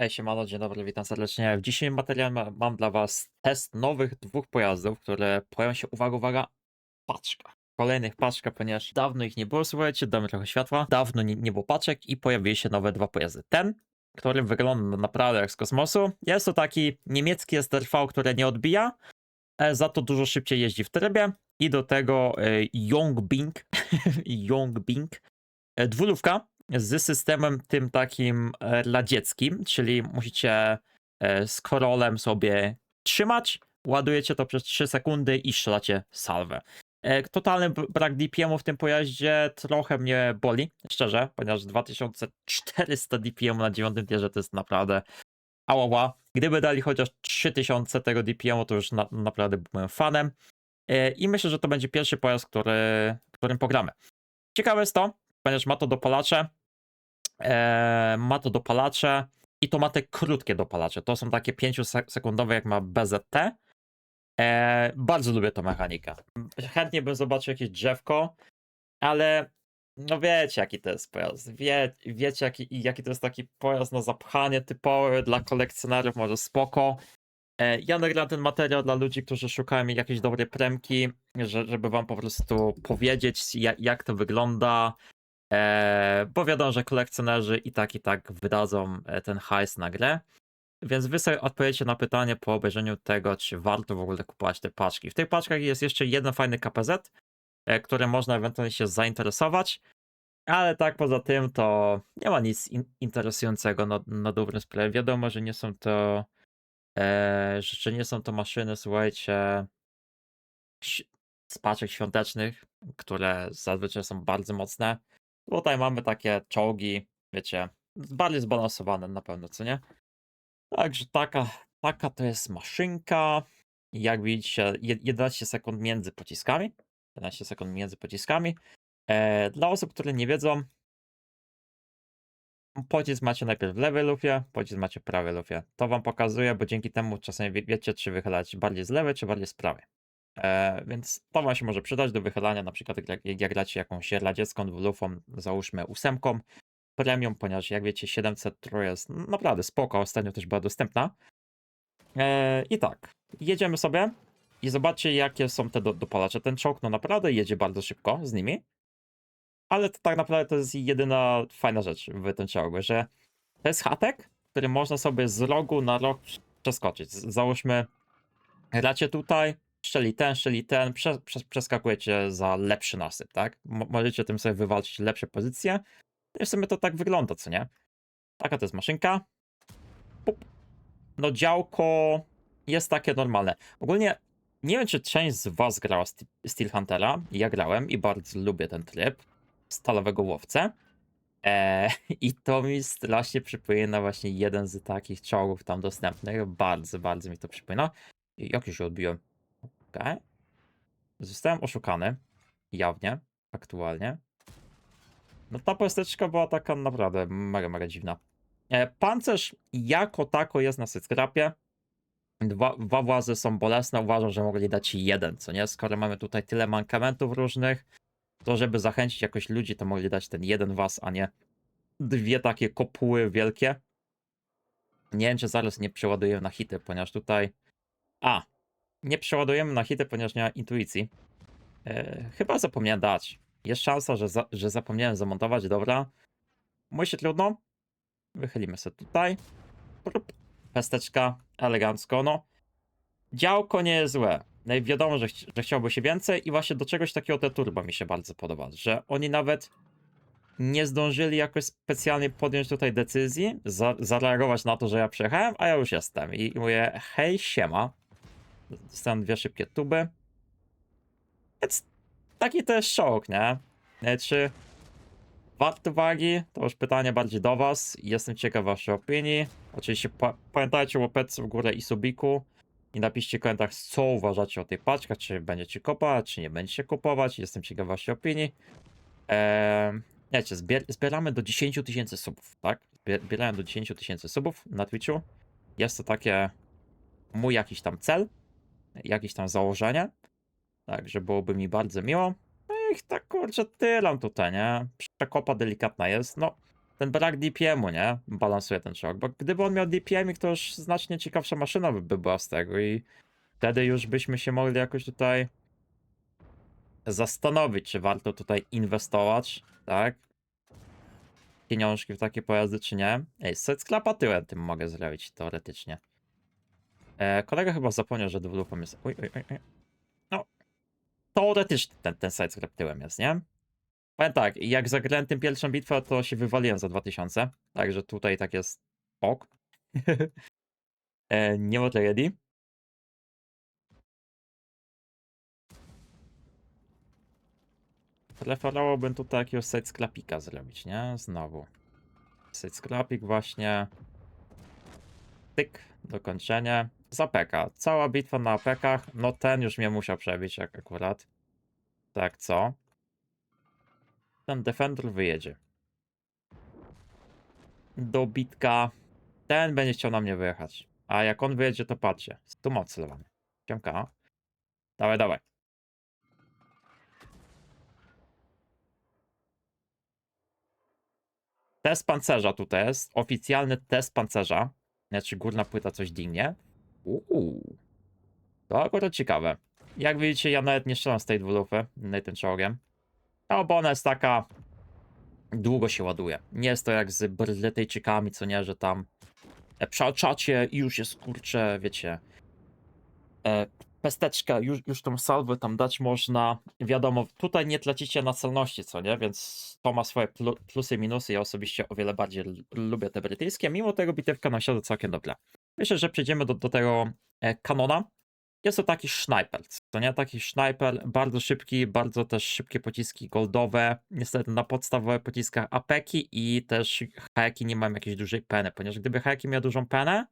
Ej, siemano, dzień dobry, witam serdecznie. W dzisiejszym materiale ma- mam dla was test nowych dwóch pojazdów, które pojawią się, uwaga, uwaga, paczka. Kolejnych paczka, ponieważ dawno ich nie było, słuchajcie, damy trochę światła. Dawno nie, nie było paczek i pojawiły się nowe dwa pojazdy. Ten, który wygląda naprawdę jak z kosmosu, jest to taki niemiecki STRV, który nie odbija, e, za to dużo szybciej jeździ w trybie i do tego e, Yongbing, Yongbing, e, dwulówka z systemem tym takim e, radzieckim, czyli musicie e, z sobie trzymać, ładujecie to przez 3 sekundy i strzelacie salwę. E, Totalny brak DPM-u w tym pojaździe trochę mnie boli, szczerze, ponieważ 2400 DPM na 9 tierze to jest naprawdę ałała. Gdyby dali chociaż 3000 tego DPM-u, to już na, naprawdę byłem fanem. E, I myślę, że to będzie pierwszy pojazd, który, którym pogramy. Ciekawe jest to, ponieważ ma to dopalacze, e, ma to dopalacze i to ma te krótkie dopalacze. To są takie 5-sekundowe, jak ma BZT. E, bardzo lubię tą mechanikę. Chętnie bym zobaczył jakieś drzewko, ale no wiecie, jaki to jest pojazd. Wie, wiecie, jaki, jaki to jest taki pojazd na zapchanie typowy dla kolekcjonerów, może spoko. E, Ja nagrałem ten materiał dla ludzi, którzy szukają jakiejś dobrej premki, że, żeby wam po prostu powiedzieć, jak to wygląda. E, bo wiadomo, że kolekcjonerzy i tak, i tak wydadzą e, ten hajs na grę. Więc wy sobie odpowiecie na pytanie po obejrzeniu tego, czy warto w ogóle kupować te paczki. W tych paczkach jest jeszcze jeden fajny KPZ, e, które można ewentualnie się zainteresować. Ale tak poza tym to nie ma nic in- interesującego na, na dobrym sprawie. Wiadomo, że nie są to e, że nie są to maszyny, słuchajcie, z paczek świątecznych, które zazwyczaj są bardzo mocne. Tutaj mamy takie czołgi, wiecie, bardziej zbalansowane na pewno, co nie? Także taka, taka to jest maszynka. Jak widzicie, je- 11 sekund między pociskami. 11 sekund między pociskami. E, dla osób, które nie wiedzą, pocisk macie najpierw w lewej lufie, pocisk macie w prawej lufie. To wam pokazuje, bo dzięki temu czasami wie- wiecie, czy wychylać bardziej z lewej, czy bardziej z prawej. E, więc to wam się może przydać do wychylania, na przykład jak, jak gracie jakąś radziecką dwulufą, załóżmy ósemką, premium, ponieważ jak wiecie 700 Pro jest naprawdę spoko, ostatnio też była dostępna. E, I tak, jedziemy sobie i zobaczcie jakie są te do, dopalacze. Ten czołg no naprawdę jedzie bardzo szybko z nimi, ale to tak naprawdę to jest jedyna fajna rzecz w tym czołgu, że to jest chatek, który można sobie z rogu na rok przeskoczyć. Załóżmy, gracie tutaj, szczeli ten, szczeli ten, prze, prze, przeskakujecie za lepszy nasyp, tak? Mo- możecie tym sobie wywalczyć lepsze pozycje. I w sumie to tak wygląda, co nie? Taka to jest maszynka. Pup. No działko jest takie normalne. Ogólnie nie wiem, czy część z was grała St- Steel Huntera. Ja grałem i bardzo lubię ten tryb stalowego łowcę. Eee, I to mi strasznie przypomina właśnie jeden z takich czołgów tam dostępnych. Bardzo, bardzo mi to przypomina. Jak się odbiłem? Okej. Zostałem oszukany. Jawnie. Aktualnie. No ta posteczka była taka naprawdę mega, mega dziwna. E, pancerz jako tako jest na syckrapie. Dwa, dwa włazy są bolesne. Uważam, że mogli dać jeden, co nie? Skoro mamy tutaj tyle mankamentów różnych, to żeby zachęcić jakoś ludzi, to mogli dać ten jeden was, a nie dwie takie kopuły wielkie. Nie wiem, czy zaraz nie przeładujemy na hity, ponieważ tutaj... A, nie przeładujemy na hity, ponieważ nie ma intuicji. E, chyba zapomniałem dać. Jest szansa, że, za, że zapomniałem zamontować, dobra. Mój się trudno. Wychylimy sobie tutaj. Prup. Pesteczka, elegancko, no. Działko nie jest złe. No i wiadomo, że, chci- że chciałby się więcej i właśnie do czegoś takiego te turbo mi się bardzo podoba, że oni nawet nie zdążyli jakoś specjalnie podjąć tutaj decyzji, za, zareagować na to, że ja przyjechałem, a ja już jestem. I, i mówię, hej, siema. Dostałem dwie szybkie tuby. Więc taki jest szok, nie? E, Czy wart uwagi? To już pytanie bardziej do was. Jestem ciekaw waszej opinii. Oczywiście pa- pamiętajcie o łapeczce w górę i subiku. I napiszcie w komentarzach, co uważacie o tej paczce, czy będziecie kupować, czy nie będziecie kupować. Jestem ciekaw waszej opinii. Eee, wiecie, zbier zbieramy do 10 tysięcy subów, tak? Zbier zbierałem do 10 tysięcy subów na Twitchu. Jest to takie mój jakiś tam cel, jakieś tam założenie. Także byłoby mi bardzo miło. No i tak kurczę, tylam tutaj, nie? Przekopa delikatna jest. No, ten brak DPM-u, nie? Balansuje ten czołg, bo gdyby on miał DPM, to już znacznie ciekawsza maszyna by, by była z tego i wtedy już byśmy się mogli jakoś tutaj zastanowić, czy warto tutaj inwestować, tak? Pieniążki w takie pojazdy, czy nie. Ej, set sklapa tyłem tym mogę zrobić, teoretycznie. E, kolega chyba zapomniał, że developem jest... Oj, oj, oj. No, teoretycznie ten, ten sklep tyłem jest, nie? Powiem tak, jak zagrałem tym pierwszą bitwę, to się wywaliłem za 2000, także tutaj tak jest ok. e, nie ma tragedii. Preferowałbym tutaj jakiegoś side sklepika zrobić, nie? Znowu. Side sklepik właśnie. Tyk, dokończenie. Z APK. Cała bitwa na APKach. No ten już mnie musiał przebić, jak akurat. Tak, co? Ten Defender wyjedzie. Dobitka. Ten będzie chciał na mnie wyjechać. A jak on wyjedzie, to patrzcie. Tu moc celowany. Ciemka. Dawaj, dawaj. Test pancerza tutaj jest. Oficjalny test pancerza. Znaczy górna płyta coś dingnie. Uuu. To akurat ciekawe. Jak widzicie, ja nawet nie strzelam z tej dwulupy, na tym czołgiem. No, bo ona jest taka... Długo się ładuje. Nie jest to jak z Brytyjczykami, co nie, że tam e, przeoczacie i już jest, kurczę, wiecie... E, pesteczka, już, już tą salwę tam dać można. Wiadomo, tutaj nie tracicie na celności, co nie? Więc to ma swoje plu, plusy i minusy. Ja osobiście o wiele bardziej lubię te brytyjskie. Mimo tego bitewka nam siada całkiem dobrze. Myślę, że przejdziemy do, do tego e, kanona. Jest to taki sniper, to nie? Taki sniper, bardzo szybki, bardzo też szybkie pociski goldowe. Niestety na podstawowych pociskach apeki i też heki nie mają jakiejś dużej peny, ponieważ gdyby heki miał dużą penę,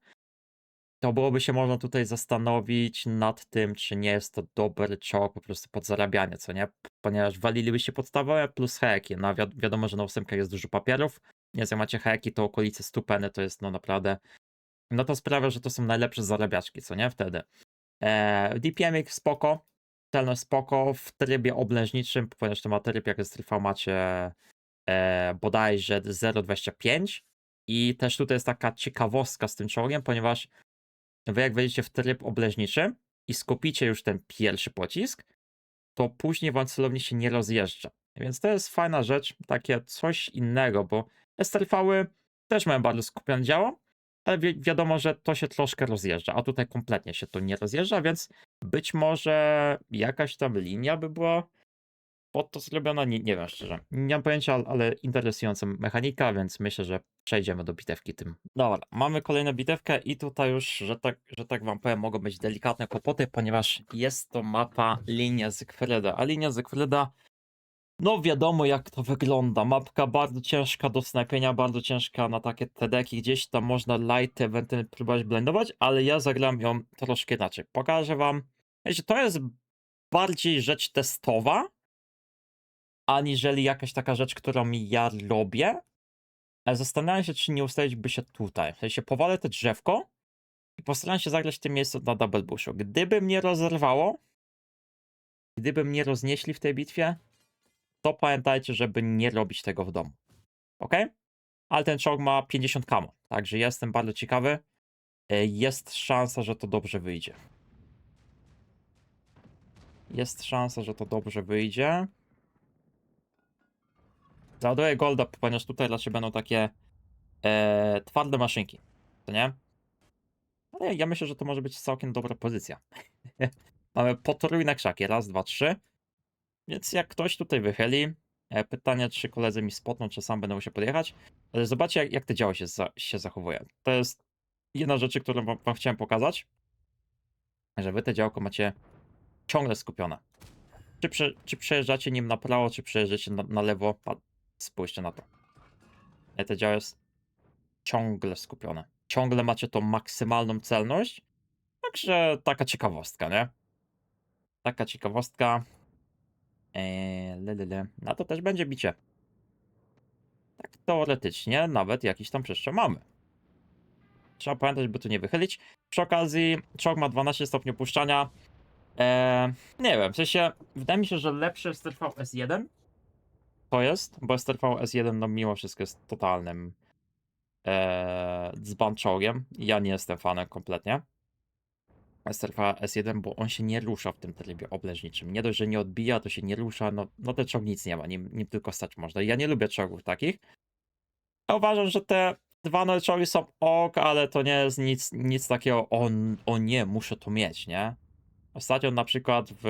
to byłoby się można tutaj zastanowić nad tym, czy nie jest to dobry czołg po prostu pod zarabianie, co nie? Ponieważ walilibyście podstawowe plus heki. No wi wiadomo, że na ósemkach jest dużo papierów, więc jak macie heki, to okolice 100 peny to jest no naprawdę... No to sprawia, że to są najlepsze zarabiaczki, co nie? Wtedy. Eee, DPM spoko, celność spoko, w trybie oblężniczym, ponieważ to ma tryb jak jest trwał macie e, bodajże 0.25 i też tutaj jest taka ciekawostka z tym czołgiem, ponieważ wy jak wejdziecie w tryb obleżniczy i skupicie już ten pierwszy pocisk, to później wam celownik się nie rozjeżdża. Więc to jest fajna rzecz, takie coś innego, bo STRV też mają bardzo skupione działo, ale wi wiadomo, że to się troszkę rozjeżdża, a tutaj kompletnie się to nie rozjeżdża, więc być może jakaś tam linia by była pod to zrobiona, nie, nie wiem szczerze. Nie mam pojęcia, ale- interesująca mechanika, więc myślę, że przejdziemy do bitewki tym. Dobra, mamy kolejną bitewkę i tutaj już, że tak, że tak wam powiem, mogą być delikatne kłopoty, ponieważ jest to mapa linia Zygfreda, a linia Zygfreda no wiadomo jak to wygląda. Mapka bardzo ciężka do snajpienia, bardzo ciężka na takie TD-ki. Gdzieś tam można light eventualnie próbować blendować, ale ja zagram ją troszkę inaczej. Pokażę wam. Wiecie, to jest bardziej rzecz testowa, aniżeli jakaś taka rzecz, którą ja robię. Zastanawiam się, czy nie ustawić by się tutaj. W sensie powalę to drzewko i postaram się zagrać w tym miejscu na double bushu. Gdyby mnie rozerwało, gdyby mnie roznieśli w tej bitwie, to pamiętajcie, żeby nie robić tego w domu. Ok? Ale ten czołg ma 50 kamo, także jestem bardzo ciekawy. E, Jest szansa, że to dobrze wyjdzie. Jest szansa, że to dobrze wyjdzie. Załaduję golda, ponieważ tutaj raczej będą takie e, twarde maszynki. To nie? Ale ja myślę, że to może być całkiem dobra pozycja. Mamy potrójne krzaki. Raz, dwa, trzy. Więc jak ktoś tutaj wychyli, e, pytanie, czy koledzy mi spotną, czy sam będę musiał podjechać. Ale zobaczcie, jak, jak te działo się, za, się zachowuje. To jest jedna rzecz, którą wam, wam chciałem pokazać. Że wy te działko macie ciągle skupione. Czy, prze, czy przejeżdżacie nim na prawo, czy przejeżdżacie na, na lewo, spójrzcie na to. E, Te działo jest ciągle skupione. Ciągle macie tą maksymalną celność. Także taka ciekawostka, nie? Taka ciekawostka. Eee. Na to też będzie bicie. Tak teoretycznie nawet jakiś tam przestrzeń mamy. Trzeba pamiętać, by tu nie wychylić. Przy okazji, czołg ma 12 stopni opuszczania. Eee, nie wiem, w sensie, wydaje mi się, że lepszy jest trwał S1. to jest, bo STRV S1 no mimo wszystko jest totalnym e, dzbanczołgiem. Ja nie jestem fanem kompletnie. STRV S1, bo on się nie rusza w tym trybie obleżniczym. Nie dość, że nie odbija, to się nie rusza, no, no ten czołg nic nie ma, nim, nim tylko stać można. Ja nie lubię czołgów takich. Ja uważam, że te dwa nowe czołgi są ok, ale to nie jest nic, nic takiego, o, o nie, muszę to mieć, nie? Ostatnio na przykład w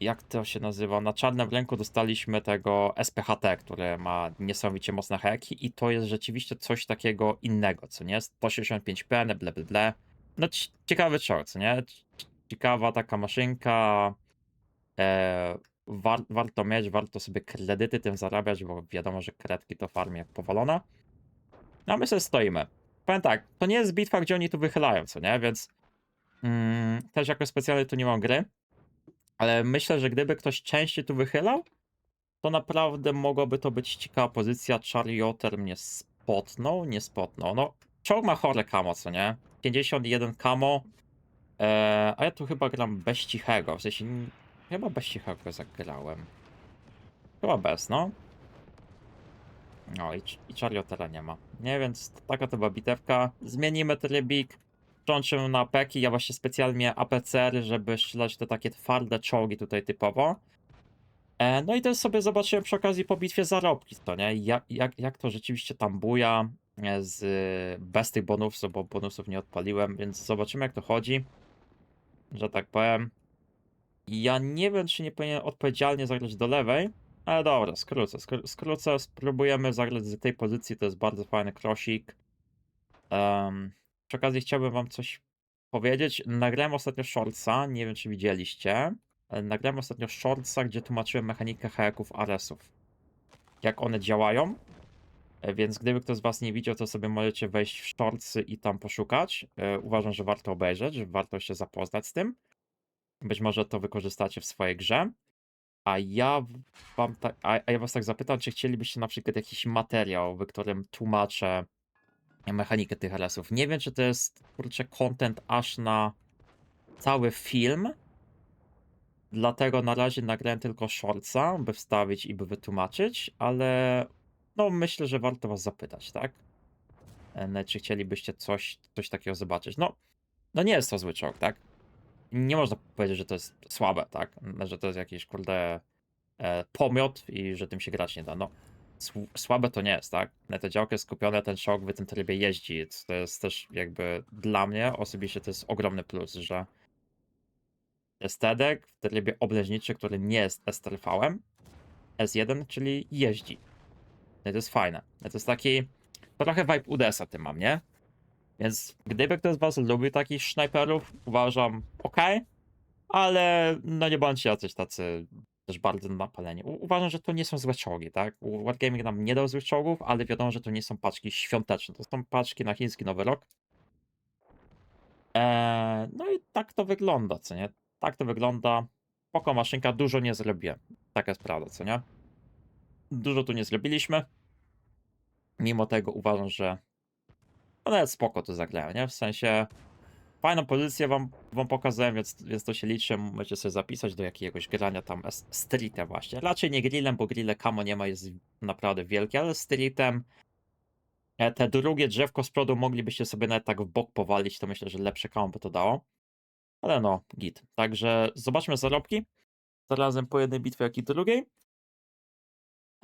jak to się nazywa? Na czarnym rynku dostaliśmy tego SPHT, które ma niesamowicie mocne heki i to jest rzeczywiście coś takiego innego, co nie? 165 PN, ble, ble, ble. No ci- ciekawy co nie? Ciekawa taka maszynka. E, war, warto mieć, warto sobie kredyty tym zarabiać, bo wiadomo, że kredki to farmie jak powolona. No a my sobie stoimy. Powiem tak, to nie jest bitwa, gdzie oni tu wychylają, co nie? Więc mm, też jako specjalny tu nie mam gry. Ale myślę, że gdyby ktoś częściej tu wychylał, to naprawdę mogłaby to być ciekawa pozycja. Charioter mnie spotnął, nie spotnął. No, czołg ma chore kamo, co nie? 51 kamo. Eee, a ja tu chyba gram bez cichego. W sensie, chyba bez cichego zagrałem. Chyba bez, no. No i, i Chariotera nie ma. Nie, więc taka to była bitewka. Zmienimy trybik. Przełączymy na peki. Ja właśnie specjalnie APCR, żeby strzelać te takie twarde czołgi tutaj typowo. E, no i też sobie zobaczyłem przy okazji po bitwie zarobki, to nie? Jak, jak, jak to rzeczywiście tam buja e, z, bez tych bonusów, bo bonusów nie odpaliłem, więc zobaczymy jak to chodzi. Że tak powiem. Ja nie wiem, czy nie powinien odpowiedzialnie zagrać do lewej, ale dobra, skrócę. Skró- skrócę, spróbujemy zagrać z tej pozycji, to jest bardzo fajny krosik. Em, przy okazji chciałbym wam coś powiedzieć. Nagrałem ostatnio shortsa, nie wiem czy widzieliście. Nagrałem ostatnio shortsa, gdzie tłumaczyłem mechanikę haeków Aresów. Jak one działają. E, Więc gdyby ktoś z was nie widział, to sobie możecie wejść w shortsy i tam poszukać. E, Uważam, że warto obejrzeć, że warto się zapoznać z tym. Być może to wykorzystacie w swojej grze. A ja wam a ja was tak zapytam, czy chcielibyście na przykład jakiś materiał, w którym tłumaczę mechanikę tych RS-ów. Nie wiem, czy to jest kurczę content aż na cały film. Dlatego na razie nagrałem tylko shortsa, by wstawić i by wytłumaczyć, ale no myślę, że warto was zapytać, tak? Czy chcielibyście coś, coś takiego zobaczyć? No, no nie jest to zły czołg, tak? Nie można powiedzieć, że to jest słabe, tak? Że to jest jakiś kurde e, pomiot i że tym się grać nie da. No, sł- słabe to nie jest, tak? Na tę działkę skupione, ten czołg w tym trybie jeździ. To jest też jakby dla mnie osobiście to jest ogromny plus, że Stedek w trybie obleżniczy, który nie jest STRV-em, S1, czyli jeździ. No i to jest fajne. No to jest taki trochę vibe UDS-a tym mam, nie? Więc gdyby ktoś z was lubi takich snajperów, uważam ok, ale no nie bądźcie jacyś tacy też bardzo napaleni. U- uważam, że to nie są złe czołgi, tak? Wargaming nam nie dał złych czołgów, ale wiadomo, że to nie są paczki świąteczne. To są paczki na chiński Nowy Rok. Eee, no i tak to wygląda, co nie? Tak to wygląda. Poko maszynka, dużo nie zrobiłem. Taka jest prawda, co nie? Dużo tu nie zrobiliśmy. Mimo tego uważam, że no nawet spoko to zagrałem, nie? W sensie fajną pozycję wam, wam pokazałem, więc, więc to się liczy. Możecie sobie zapisać do jakiegoś grania tam streetem właśnie. Raczej nie grillem, bo grille kamo nie ma, jest naprawdę wielkie, ale streetem e, te drugie drzewko z przodu moglibyście sobie nawet tak w bok powalić, to myślę, że lepsze kamo by to dało. Ale no, git. Także zobaczmy zarobki. Zarazem po jednej bitwie, jak i drugiej.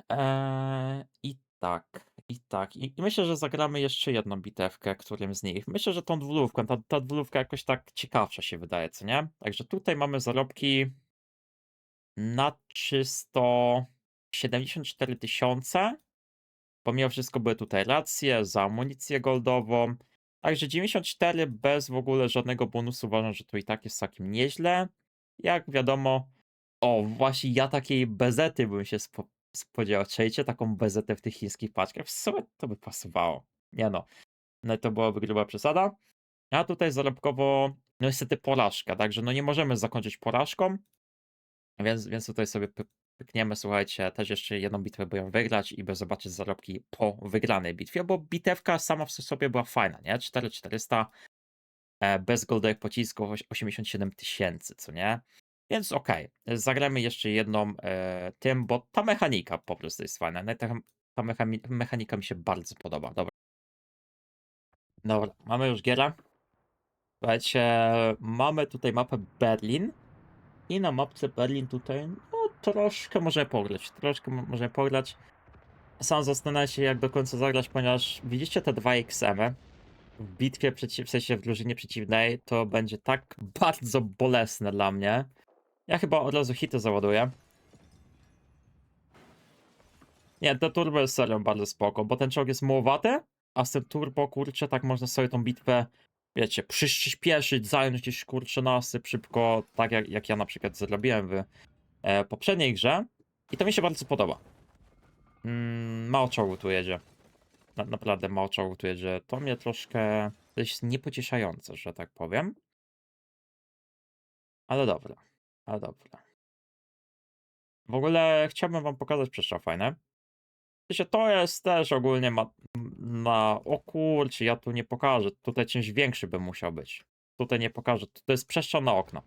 Eee, I tak, i tak. I, I myślę, że zagramy jeszcze jedną bitewkę, którym z nich. Myślę, że tą dwulówką, ta, ta dwulówka jakoś tak ciekawsza się wydaje, co nie? Także tutaj mamy zarobki na 374 tysiące. Pomimo wszystko były tutaj racje za amunicję goldową. Także 94 bez w ogóle żadnego bonusu uważam, że to i tak jest całkiem nieźle. Jak wiadomo, o właśnie ja takiej bezety bym się spo, spodziewał. Czejcie taką bezetę w tych chińskich paczkach? W sumie to by pasowało. Nie no, no to byłaby gruba przesada. A tutaj zarobkowo, no niestety porażka, także no nie możemy zakończyć porażką. Więc, więc tutaj sobie py- pykniemy, słuchajcie, też jeszcze jedną bitwę byłem wygrać i by zobaczyć zarobki po wygranej bitwie, bo bitewka sama w sobie była fajna, nie? 4400 e, bez goldowych pocisków, oś- 87 tysięcy, co nie? Więc okej, zagramy jeszcze jedną e, tym, bo ta mechanika po prostu jest fajna. Ta, ta mechami- mechanika mi się bardzo podoba. Dobra. Dobra, mamy już gierę. Słuchajcie, mamy tutaj mapę Berlin. I na mapce Berlin tutaj, no troszkę możemy pograć, troszkę mo- możemy pograć. Sam zastanawiam się, jak do końca zagrać, ponieważ widzicie te dwa XM-y w bitwie, w sensie w drużynie przeciwnej, to będzie tak bardzo bolesne dla mnie. Ja chyba od razu hity załaduję. Nie, to turbo jest serio bardzo spoko, bo ten czołg jest mułowaty, a z tym turbo, kurczę, tak można sobie tą bitwę, wiecie, przyspieszyć, zająć gdzieś, kurczę, nasyp szybko, tak jak, jak ja na przykład zrobiłem w e, poprzedniej grze. I to mi się bardzo podoba. Mm, mało czołgu tu jedzie. Na, naprawdę mało czołgu tu jedzie. To mnie troszkę, to jest niepocieszające, że tak powiem. Ale dobra, ale dobra. W ogóle chciałbym wam pokazać przestrzał fajne. To jest też ogólnie ma, na... O kurczę, ja tu nie pokażę. Tutaj czymś większy by musiał być. Tutaj nie pokażę. To jest przestrzał na okno.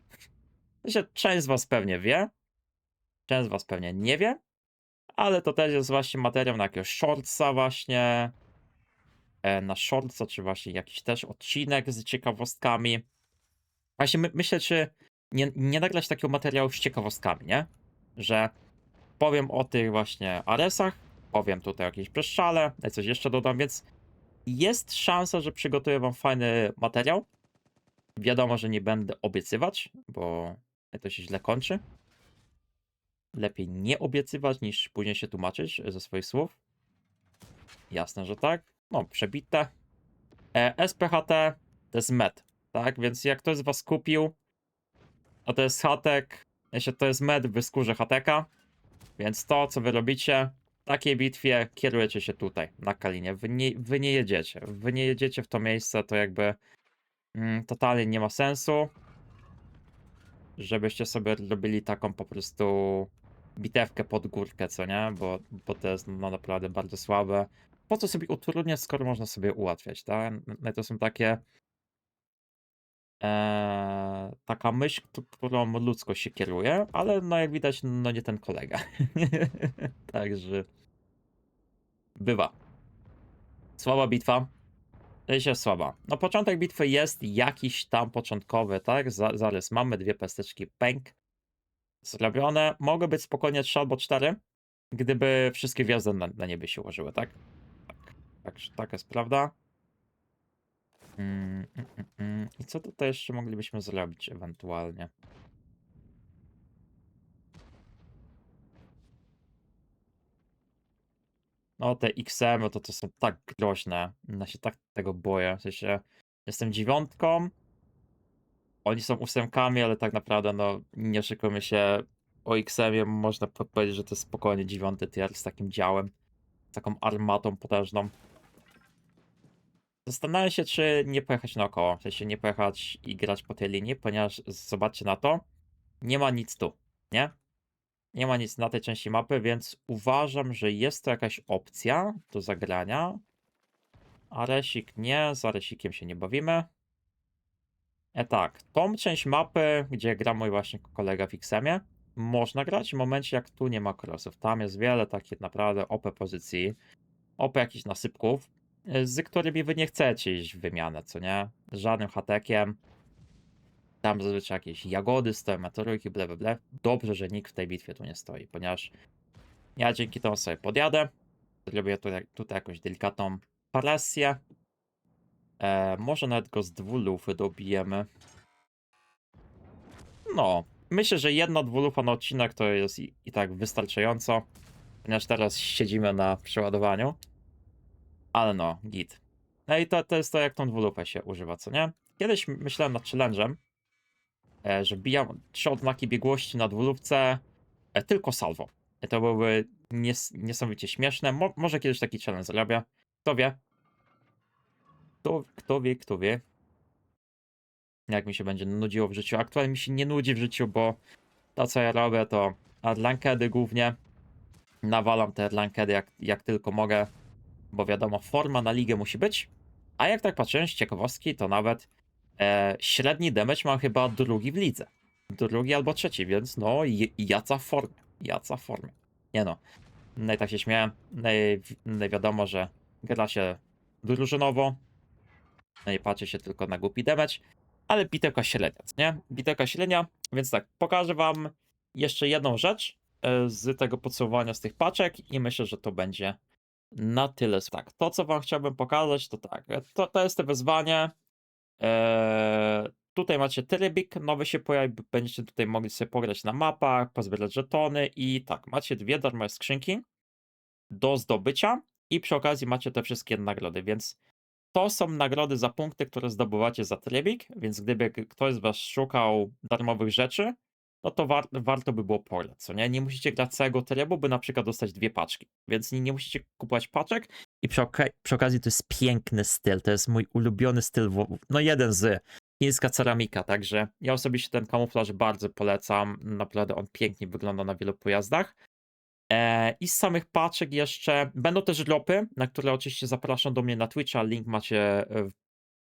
W sensie część z was pewnie wie. Część z was pewnie nie wie. Ale to też jest właśnie materiał na jakiegoś shortsa właśnie. E, na shortsa, czy właśnie jakiś też odcinek z ciekawostkami. Właśnie my, myślę, czy nie, nie nagrać takiego materiału z ciekawostkami, nie? Że powiem o tych właśnie Aresach, powiem tutaj o jakiejś przeszczale, coś jeszcze dodam, więc jest szansa, że przygotuję wam fajny materiał. Wiadomo, że nie będę obiecywać, bo to się źle kończy. Lepiej nie obiecywać, niż później się tłumaczyć ze swoich słów. Jasne, że tak. No, przebite. E, SPHT to jest med, tak? Więc jak ktoś z was kupił, a to jest hatek, jeśli to jest med w skórze hateka, więc to, co wy robicie, w takiej bitwie kierujecie się tutaj, na Kalinie. Wy nie, wy nie jedziecie. Wy nie jedziecie w to miejsce, to jakby mm, totalnie nie ma sensu, żebyście sobie robili taką po prostu bitewkę pod górkę, co nie? Bo, bo to jest no, naprawdę bardzo słabe. Po co sobie utrudniać, skoro można sobie ułatwiać, tak? No i to są takie Eee, taka myśl, któ- którą ludzkość się kieruje, ale no jak widać, no nie ten kolega. Także bywa. Słaba bitwa. Się słaba. No początek bitwy jest jakiś tam początkowy, tak? Za, zarys mamy dwie pesteczki pęk zrobione. Mogły być spokojnie trzy albo cztery, gdyby wszystkie gwiazdy na, na niebie się ułożyły, tak? Tak, tak, tak jest prawda. Mm, mm, mm, mm. I co tutaj jeszcze moglibyśmy zrobić ewentualnie? No te XM to to są tak groźne. Ja się tak tego boję. W sensie jestem dziewiątką. Oni są ósemkami, ale tak naprawdę no nie szykujmy się o XM-ie. Można po- powiedzieć, że to jest spokojnie dziewiąty tier z takim działem. Z taką armatą potężną. Zastanawiam się, czy nie pojechać naokoło. W sensie nie pojechać i grać po tej linii, ponieważ zobaczcie na to. Nie ma nic tu, nie? Nie ma nic na tej części mapy, więc uważam, że jest to jakaś opcja do zagrania. A resik nie, z resikiem się nie bawimy. E tak, tą część mapy, gdzie gra mój właśnie kolega w XM-ie, można grać w momencie, jak tu nie ma crossów. Tam jest wiele takich naprawdę OP pozycji, OP jakichś nasypków, z którymi wy nie chcecie iść w wymianę, co nie? Z żadnym hatekiem. Tam zazwyczaj jakieś jagody stoją, meteoryki, ble, ble, ble. Dobrze, że nikt w tej bitwie tu nie stoi, ponieważ ja dzięki temu sobie podjadę. Zrobię tutaj, tutaj jakąś delikatną presję. E, może nawet go z dwulufy dobijemy. No, myślę, że jedna dwulufa na odcinek to jest i, i tak wystarczająco, ponieważ teraz siedzimy na przeładowaniu. Ale no, git. No i to, to jest to, jak tą dwulupę się używa, co nie? Kiedyś myślałem nad challenge'em, e, że bijam trzy odznaki biegłości na dwulówce e, tylko salvo. E, to byłoby nies niesamowicie śmieszne. Mo może kiedyś taki challenge zrobię. Kto wie? Kto, kto wie, kto wie. Jak mi się będzie nudziło w życiu. Aktualnie mi się nie nudzi w życiu, bo to co ja robię to adlankedy głównie. Nawalam te adlankedy jak, jak tylko mogę, bo wiadomo, forma na ligę musi być. A jak tak patrzyłem z ciekawostki, to nawet e, średni damage mam chyba drugi w lidze. drugi albo trzeci, więc no jaca w formie, jaca w formie. Nie no, no i tak się śmiałem, no i, no i wiadomo, że gra się drużynowo, no i patrzy się tylko na głupi damage, ale bitełka średnia, nie? Bitełka średnia, więc tak, pokażę wam jeszcze jedną rzecz e, z tego podsumowania z tych paczek i myślę, że to będzie na tyle. Tak, to co wam chciałbym pokazać, to tak, e, to, to jest to wyzwanie. Eee, tutaj macie trybik, nowy się pojawi, będziecie tutaj mogli sobie pograć na mapach, pozbierać żetony i tak, macie dwie darmowe skrzynki do zdobycia i przy okazji macie te wszystkie nagrody, więc to są nagrody za punkty, które zdobywacie za trybik, więc gdyby ktoś z was szukał darmowych rzeczy, no to war, warto by było pograć, co nie? Nie musicie grać całego trybu, by na przykład dostać dwie paczki, więc nie, nie musicie kupować paczek i przy, oka- przy okazji to jest piękny styl, to jest mój ulubiony styl, no jeden z chińska ceramika, także ja osobiście ten kamuflaż bardzo polecam, naprawdę on pięknie wygląda na wielu pojazdach. E, I z samych paczek jeszcze będą też dropy, na które oczywiście zapraszam do mnie na Twitcha. Link macie e,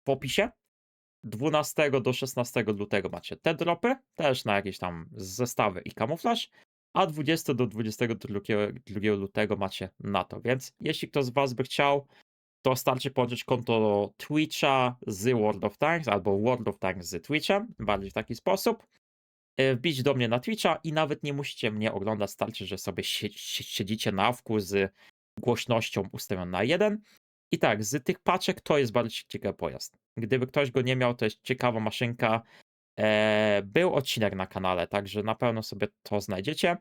w opisie. 12 do 16 lutego macie te dropy, też na jakieś tam zestawy i kamuflaż, a 20 do 22 lutego macie na to. Więc jeśli ktoś z Was by chciał, to starczy połączyć konto Twitcha z World of Tanks albo World of Tanks z Twitchem, bardziej w taki sposób e, wbić do mnie na Twitcha i nawet nie musicie mnie oglądać, starczy, że sobie sie- sie- siedzicie na awku z głośnością ustawioną na jeden. I tak, z tych paczek to jest bardzo ciekawy pojazd. Gdyby ktoś go nie miał, to jest ciekawa maszynka. E, był odcinek na kanale, także na pewno sobie to znajdziecie.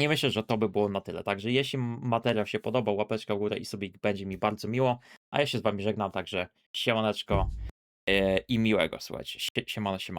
I myślę, że to by było na tyle. Także jeśli materiał się podobał, łapeczka w górę i sobie będzie mi bardzo miło. A ja się z wami żegnam, także siemaneczko e, i miłego, słuchajcie. Sie- Siemano, siemano.